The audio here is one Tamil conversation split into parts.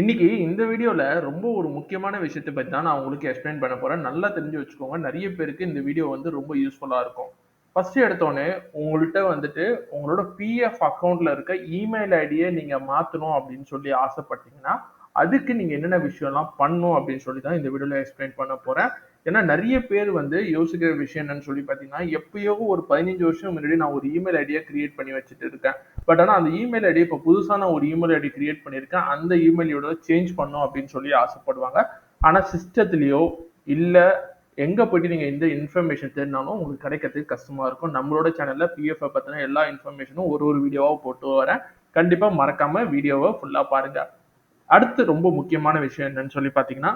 இன்னைக்கு இந்த வீடியோல ரொம்ப ஒரு முக்கியமான விஷயத்தை பத்தி தான் நான் உங்களுக்கு எக்ஸ்பிளைன் பண்ண போறேன். நல்லா தெரிஞ்சு வச்சுக்கோங்க. நிறைய பேருக்கு இந்த வீடியோ வந்து ரொம்ப யூஸ்ஃபுல்லா இருக்கும். ஃபர்ஸ்ட் எடுத்தோடனே உங்கள்கிட்ட வந்துட்டு உங்களோட பிஎஃப் அக்கௌண்ட்ல இருக்க இமெயில் ஐடியை நீங்க மாத்தணும் அப்படின்னு சொல்லி ஆசைப்பட்டீங்கன்னா, அதுக்கு நீங்க என்னென்ன விஷயம்லாம் பண்ணணும் அப்படின்னு சொல்லி தான் இந்த வீடியோல எக்ஸ்பிளைன் பண்ண போறேன். ஏன்னா நிறைய பேர் வந்து யோசிக்கிற விஷயம் என்னன்னு சொல்லி பார்த்தீங்கன்னா, எப்பயோ ஒரு 15 வருஷம் முன்னாடி நான் ஒரு இமெயில் ஐடியா கிரியேட் பண்ணி வச்சுட்டு இருக்கேன். பட் ஆனா அந்த இமெயில் ஐடி இப்ப புதுசா நான் ஒரு இமெயில் ஐடி கிரியேட் பண்ணியிருக்கேன். அந்த இமெயிலோட சேஞ்ச் பண்ணும் அப்படின்னு சொல்லி ஆசைப்படுவாங்க. ஆனா சிஸ்டத்துலேயோ இல்ல எங்க போயிட்டு நீங்க எந்த இன்ஃபர்மேஷன் தேடினாலும் உங்களுக்கு கிடைக்கிறதுக்கு கஷ்டமா இருக்கும். நம்மளோட சேனல்ல பிஎஃப் பத்தின எல்லா இன்ஃபர்மேஷனும் ஒரு ஒரு வீடியோவா போட்டு வரேன். கண்டிப்பா மறக்காம வீடியோவை ஃபுல்லா பாருங்க. அடுத்து ரொம்ப முக்கியமான விஷயம் என்னன்னு சொல்லி பார்த்தீங்கன்னா,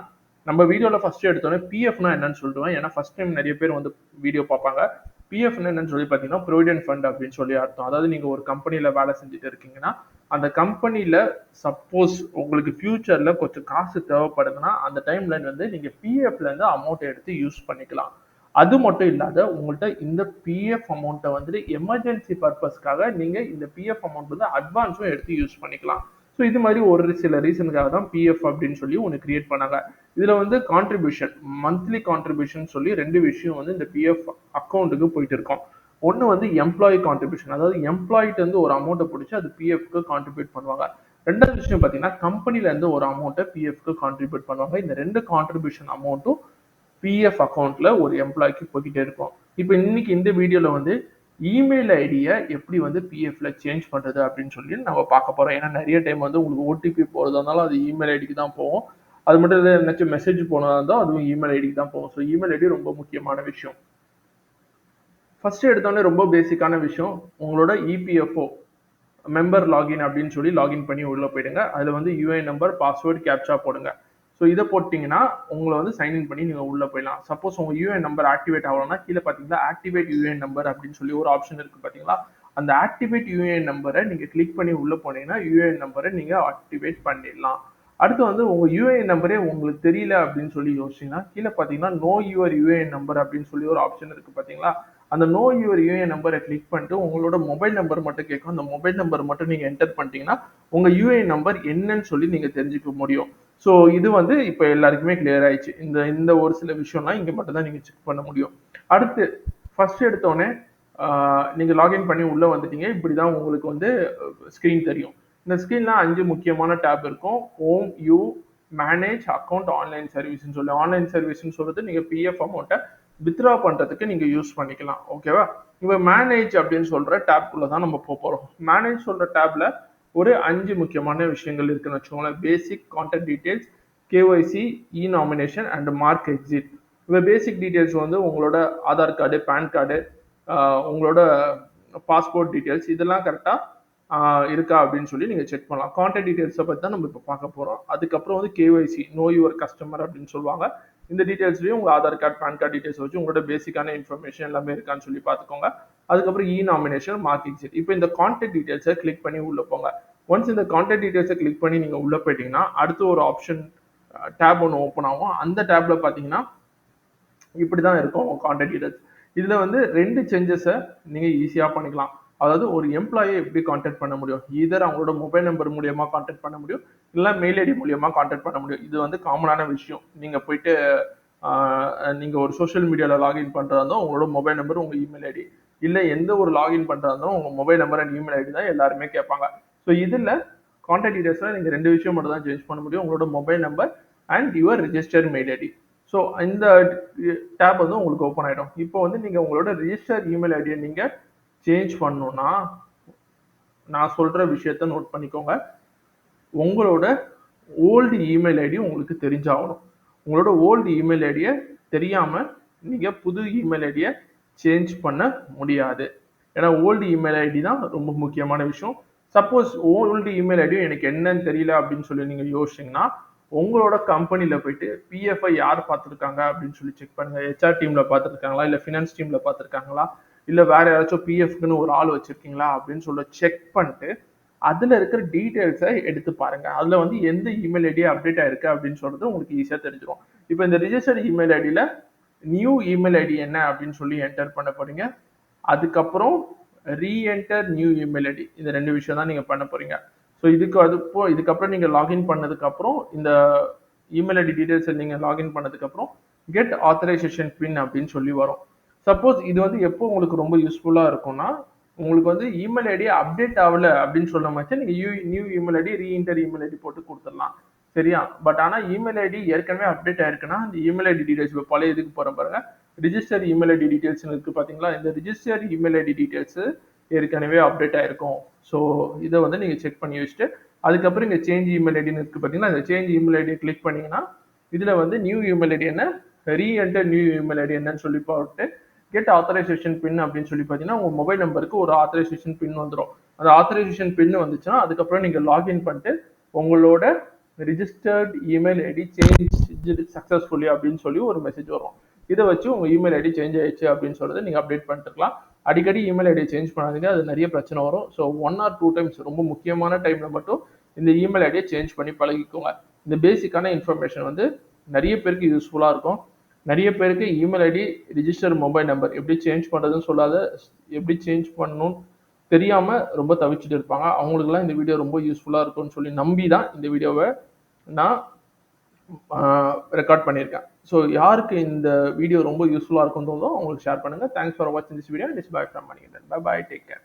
நம்ம வீடியோல ஃபர்ஸ்ட் எடுத்தோன்னே பிஎஃப்னா என்னன்னு சொல்லிட்டு ஏன்னா ஃபர்ஸ்ட் டைம் நிறைய பேர் வந்து வீடியோ பார்ப்பாங்க. பிஎஃப்னா என்னன்னு சொல்லி பார்த்தீங்கன்னா, ப்ரொவிடென்ட் ஃபண்ட் அப்படின்னு சொல்லி அர்த்தம். அதாவது நீங்க ஒரு கம்பெனில வேலை செஞ்சுட்டு இருக்கீங்கன்னா, அந்த கம்பெனில சப்போஸ் உங்களுக்கு ஃபியூச்சர்ல கொஞ்சம் காசு தேவைப்படுதுன்னா, அந்த டைம்ல வந்து நீங்க பிஎஃப்ல இருந்து அமௌண்ட் எடுத்து யூஸ் பண்ணிக்கலாம். அது மட்டும் இல்லாத உங்கள்ட்ட இந்த பிஎஃப் அமௌண்ட்டை வந்துட்டு எமர்ஜென்சி பர்பஸ்க்காக நீங்க இந்த பிஎஃப் அமௌண்ட் வந்து அட்வான்ஸும் எடுத்து யூஸ் பண்ணிக்கலாம். ஸோ இது மாதிரி ஒரு சில ரீசனுக்காக தான் பிஎஃப் அப்படின்னு சொல்லி ஒன்று கிரியேட் பண்ணாங்க. இதுல வந்து கான்ட்ரிபியூஷன் மந்த்லி கான்ட்ரிபியூஷன் சொல்லி ரெண்டு விஷயம் வந்து இந்த பிஎஃப் அக்கௌண்ட்டுக்கு போயிட்டு இருக்கும். ஒன்று வந்து எம்ப்ளாயி கான்ட்ரிபியூஷன். அதாவது எம்ப்ளாயிட்ட இருந்து ஒரு அமௌண்ட்டை பிடிச்சி அது பிஎஃப்க்கு கான்ட்ரிபியூட் பண்ணுவாங்க. ரெண்டாவது விஷயம் பார்த்தீங்கன்னா, கம்பெனில இருந்து ஒரு அமௌண்ட்டை பிஎஃப்க்கு கான்ட்ரிபியூட் பண்ணுவாங்க. இந்த ரெண்டு கான்ட்ரிபியூஷன் அமௌண்ட்டும் பிஎஃப் அக்கௌண்ட்ல ஒரு எம்ப்ளாய்க்கு போய்கிட்டே இருக்கும். இப்போ இன்னைக்கு இந்த வீடியோல வந்து இமெயில் ஐடியை எப்படி வந்து பிஎஃப்ல சேஞ்ச் பண்றது அப்படின்னு சொல்லி நம்ம பார்க்க போறோம். ஏன்னா நிறைய டைம் வந்து உங்களுக்கு ஓடிபி போறதா இருந்தாலும் அது இமெயில் ஐடிக்கு தான் போவோம் அது மட்டும் இல்லை எதுனாச்சும் மெசேஜ் போனதாக இருந்தால் அதுவும் இமெயில் ஐடிக்கு தான் போகும். ஸோ இமெயில் ஐடி ரொம்ப முக்கியமான விஷயம். ஃபர்ஸ்ட் எடுத்தோடனே ரொம்ப பேசிக்கான விஷயம் உங்களோட இபிஎஃப்ஓ மெம்பர் லாகின் அப்படின்னு சொல்லி லாகின் பண்ணி உள்ள போயிடுங்க. அதில் வந்து யூஏஎன் நம்பர், பாஸ்வேர்டு கேப்சா போடுங்க. ஸோ இதை போட்டிங்கன்னா உங்களை வந்து சைன் இன் பண்ணி நீங்கள் உள்ளே போயிடலாம். சப்போஸ் உங்கள் யுஏஎன் நம்பர் ஆக்டிவேட் ஆகலன்னா, கீழே பார்த்தீங்களா ஆக்டிவேட் யூஏஎன் நம்பர் அப்படின்னு சொல்லி ஒரு ஆப்ஷன் இருக்குது பார்த்தீங்களா? அந்த ஆக்டிவேட் யூஏஎன் நம்பரை நீங்கள் கிளிக் பண்ணி உள்ளே போனீங்கன்னா, யூஏஎன் நம்பரை நீங்கள் ஆக்டிவேட் பண்ணிடலாம். அடுத்து வந்து உங்க யுஏஎன் நம்பரே உங்களுக்கு தெரியல அப்படின்னு சொல்லி யோசிச்சீங்கன்னா, கீழே பார்த்தீங்கன்னா, நோ யுவர் யுஏஎன் நம்பர் அப்படின்னு சொல்லி ஒரு ஆப்ஷன் இருக்கு பார்த்தீங்களா? அந்த நோ யுவர் யுஏஎன் நம்பரை கிளிக் பண்ணிட்டு உங்களோட மொபைல் நம்பர் மட்டும் கேட்கும். அந்த மொபைல் நம்பர் மட்டும் நீங்க என்டர் பண்ணிட்டீங்கன்னா, உங்க யூஏஎன் நம்பர் என்னன்னு சொல்லி நீங்க தெரிஞ்சுக்க முடியும். ஸோ இது வந்து இப்போ எல்லாருக்குமே கிளியர் ஆயிடுச்சு. இந்த இந்த ஒரு சில விஷயம்லாம் இங்கே மட்டும் தான் நீங்கள் செக் பண்ண முடியும். அடுத்து ஃபர்ஸ்ட் எடுத்தோடனே நீங்கள் லாகின் பண்ணி உள்ளே வந்துட்டீங்க. இப்படிதான் உங்களுக்கு வந்து ஸ்க்ரீன் தெரியும். இந்த ஸ்க்ரீன்ல 5 முக்கியமான டேப் இருக்கும். Home, you manage, account online சர்வீஸ்னு சொல்லி. ஆன்லைன் சர்வீஸ்னு சொல்றது நீங்க பிஎஃப் அமௌண்ட்டை வித்ரா பண்றதுக்கு நீங்க யூஸ் பண்ணிக்கலாம். ஓகேவா? இப்போ மேனேஜ் அப்படின்னு சொல்ற டேப்குள்ளே தான் நம்ம போகிறோம் மேனேஜ் சொல்ற டேப்ல ஒரு அஞ்சு முக்கியமான விஷயங்கள் இருக்குன்னு வச்சுக்கோங்களேன். Basic, contact details, KYC, e nomination and mark exit. இப்போ பேசிக் டீட்டெயில்ஸ் வந்து உங்களோட ஆதார் கார்டு, பேன் கார்டு, உங்களோட பாஸ்போர்ட் டீட்டெயில்ஸ் இதெல்லாம் கரெக்டாக இருக்கா அப்படின்னு சொல்லி நீங்கள் செக் பண்ணலாம். கான்டாக்ட் டீட்டெயில்ஸை பற்றி தான் நம்ம இப்போ பார்க்க போகிறோம் அதுக்கப்புறம் வந்து கேஒய்சி நோ யுவர் கஸ்டமர் அப்படின்னு சொல்லுவாங்க. இந்த டீட்டெயில்ஸ்லயும் உங்கள் Aadhaar card, PAN card details வச்சு உங்களோட பேசிக்கான இன்ஃபர்மேஷன் எல்லாமே இருக்கான்னு சொல்லி பார்த்துக்கோங்க. அதுக்கப்புறம் இ நாமினேஷன், மார்க் எக்ஸிட். இப்போ இந்த கான்டாக்ட் டீட்டெயில்ஸை கிளிக் பண்ணி உள்ளே போங்க. ஒன்ஸ் இந்த கான்டாக்ட் டீட்டெயில்ஸை கிளிக் பண்ணி நீங்கள் உள்ளே போயிட்டீங்கன்னா, அடுத்து ஒரு ஆப்ஷன் டேப் ஒன்று ஓப்பன் ஆகும். அந்த டேப்பில் பார்த்தீங்கன்னா, இப்படி தான் இருக்கும் கான்டாக்ட் டீட்டெயில்ஸ். இதில் வந்து ரெண்டு சேஞ்சஸை நீங்கள் ஈஸியாக பண்ணிக்கலாம். அதாவது ஒரு எம்ப்ளாயை எப்படி காண்டாக்ட் பண்ண முடியும்? ஈதர் அவங்களோட மொபைல் நம்பர் மூலியமா காண்டாக்ட் பண்ண முடியும். இல்லை மெயில் ஐடி மூலியமா காண்டாக்ட் பண்ண முடியும். இது வந்து காமனான விஷயம். நீங்க போயிட்டு நீங்க ஒரு சோஷியல் மீடியால லாகின் பண்றதா இருந்தா உங்களோட மொபைல் நம்பர், உங்க இமெயில் ஐடி. இல்லை எந்த ஒரு லாகின் பண்றதா இருந்தாலும் உங்க mobile number and email ID தான் எல்லாருமே கேட்பாங்க. ஸோ இதுல கான்டாக்ட் டீடைல்ஸ்ல நீங்க ரெண்டு விஷயம் மட்டும் தான் சேஞ்ச் பண்ண முடியும். உங்களோட mobile number and your register mail ID. So இந்த டேப் வந்து உங்களுக்கு ஓப்பன் ஆகிடும் இப்போ வந்து நீங்க உங்களோட ரிஜிஸ்டர் இமெயில் ஐடியை நீங்கள் சேஞ்ச் பண்ணணும்னா, நான் சொல்ற விஷயத்த நோட் பண்ணிக்கோங்க. உங்களோட ஓல்டு இமெயில் ஐடி உங்களுக்கு தெரிஞ்சாகணும். உங்களோட ஓல்டு இமெயில் ஐடியை தெரியாம நீங்க புது இமெயில் ஐடியை சேஞ்ச் பண்ண முடியாது. ஏன்னா ஓல்டு இமெயில் ஐடி தான் ரொம்ப முக்கியமான விஷயம். சப்போஸ் ஓல்டு இமெயில் ஐடியும் எனக்கு என்னன்னு தெரியல அப்படின்னு சொல்லி நீங்க யோசிச்சீங்கன்னா, உங்களோட கம்பெனியில் போயிட்டு பிஎஃப்ஐ யார் பார்த்துருக்காங்க அப்படின்னு சொல்லி செக் பண்ணுங்க. ஹெச்ஆர் டீம்ல பார்த்துருக்காங்களா? இல்ல ஃபினான்ஸ் டீம்ல பார்த்துருக்காங்களா? இல்லை வேற யாராச்சும் பிஎஃப்க்குன்னு ஒரு ஆள் வச்சிருக்கீங்களா? அப்படின்னு சொல்லி செக் பண்ணிட்டு, அதுல இருக்கிற டீட்டெயில்ஸை எடுத்து பாருங்க. அதுல வந்து எந்த இமெயில் ஐடி அப்டேட் ஆயிருக்கு அப்படின்னு சொல்றது உங்களுக்கு ஈஸியாக தெரிஞ்சிடும் இப்போ இந்த ரிஜிஸ்டர்ட் இமெயில் ஐடியில் நியூ இமெயில் ஐடி என்ன அப்படின்னு சொல்லி என்டர் பண்ண போறீங்க. அதுக்கப்புறம் ரீஎன்டர் நியூ இமெயில் ஐடி. இந்த ரெண்டு விஷயம் தான் நீங்க பண்ண போறீங்க. ஸோ இதுக்கு அது போ இதுக்கப்புறம் நீங்கள் லாகின் பண்ணதுக்கப்புறம் இந்த இமெயில் ஐடி டீட்டெயில்ஸை நீங்கள் லாகின் பண்ணதுக்கப்புறம் கெட் ஆத்தரைசேஷன் பின் அப்படின்னு சொல்லி வரும் சப்போஸ் இது வந்து எப்போ உங்களுக்கு ரொம்ப யூஸ்ஃபுல்லாக இருக்கும்னா உங்களுக்கு வந்து இமெயில் ஐடி அப்டேட் ஆகல அப்படின்னு சொல்ல மாதிரி நீங்கள் you new email ID reenter email ID போட்டு கொடுத்துடலாம் சரியா பட் ஆனால் இமெயில் ஐடி ஏற்கனவே அப்டேட் ஆயிருக்குன்னா அந்த இமெயில் ஐடி டீடைல்ஸ் இப்போ பழைய இதுக்கு போகிற பாருங்க ரிஜிஸ்டர் இமெயில் ஐடி டீடைல்ஸ் இருக்கு பார்த்தீங்களா இந்த ரிஜிஸ்டர் இமெயில் ஐடி டீடைல்ஸ் ஏற்கனவே அப்டேட் ஆயிருக்கும் ஸோ இதை வந்து நீங்கள் செக் பண்ணி வச்சுட்டு அதுக்கப்புறம் இங்கே சேஞ்ச் இமெயில் ஐடின்னு இருக்கு பார்த்தீங்கன்னா இந்த சேஞ்ச் இமெயில் ஐடியை கிளிக் பண்ணீங்கன்னா இதில் வந்து நியூ இமெயில் ஐடி என்ன ரீஎன்டர் நியூ இமெயில் ஐடி என்னன்னு சொல்லி போட்டு கெட் ஆத்தரைசேஷன் பின் அப்படின்னு சொல்லி பார்த்தீங்கன்னா உங்கள் மொபைல் நம்பருக்கு ஒரு ஆத்தரைசேஷன் பின் வந்துடும் அந்த ஆத்தரைசேஷன் பின் வந்துச்சுன்னா அதுக்கப்புறம் நீங்கள் லாகின் பண்ணிட்டு உங்களோட registered email ID change successfully அப்படின்னு சொல்லி ஒரு மெசேஜ் வரும். இதை வச்சு உங்கள் இமெயில் ஐடி சேஞ்ச் ஆயிடுச்சு அப்படின்னு சொல்கிறது நீங்கள் அப்டேட் பண்ணிட்டுருக்கலாம். அடிக்கடி இமெயில் ஐடி சேஞ்ச் பண்ணாதீங்க அது நிறைய பிரச்சனை வரும். So one or two times ரொம்ப முக்கியமான டைமில் மட்டும் இந்த இமெயில் ஐடியை சேஞ்ச் பண்ணி பழகிக்கோங்க. இந்த பேசிக்கான இன்ஃபர்மேஷன் வந்து நிறைய பேருக்கு யூஸ்ஃபுல்லாக இருக்கும். நிறைய பேருக்கு email ID register mobile number எப்படி சேஞ்ச் பண்ணுறதுன்னு சொல்லாத எப்படி சேஞ்ச் பண்ணணும் தெரியாமல் ரொம்ப தவிச்சிட்டு இருப்பாங்க. அவங்களுக்குலாம் இந்த வீடியோ ரொம்ப யூஸ்ஃபுல்லாக இருக்கும்னு சொல்லி நம்பி தான் இந்த வீடியோவை நான் ரெக்கார்ட் பண்ணியிருக்கேன். ஸோ யாருக்கு இந்த வீடியோ ரொம்ப யூஸ்ஃபுல்லாக இருக்கும் தோணுதோ அவங்களுக்கு ஷேர் பண்ணுங்கள் தேங்க்ஸ் ஃபார் வாட்சிங் this video it's bye from Manikandan bye bye take care